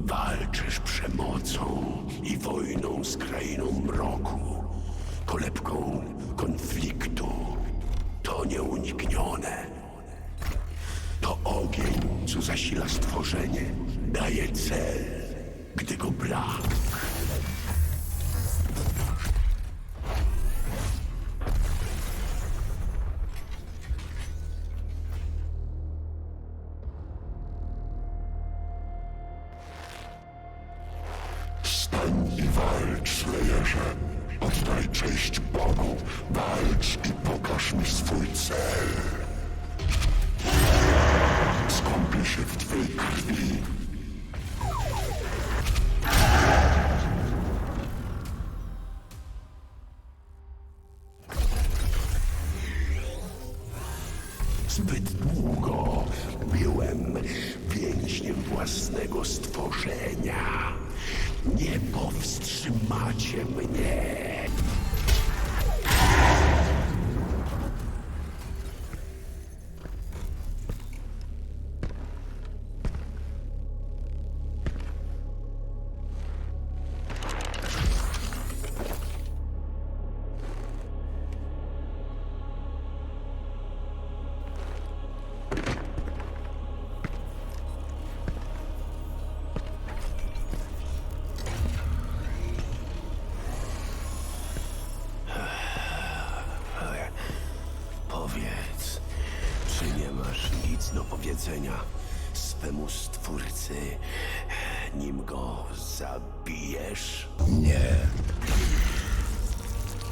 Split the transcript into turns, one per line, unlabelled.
Walczysz przemocą i wojną z krainą mroku, kolebką konfliktu. To nieuniknione. To ogień, co zasila stworzenie, daje cel, gdy go brak. I walcz, Slayerze. Oddaj cześć Bogu. Walcz i pokaż mi swój cel. Skąpię się w twej krwi. Zbyt długo byłem więźniem własnego stworzenia. Nie powstrzymacie mnie. Czy nie masz nic do powiedzenia swemu stwórcy, nim go zabijesz? Nie.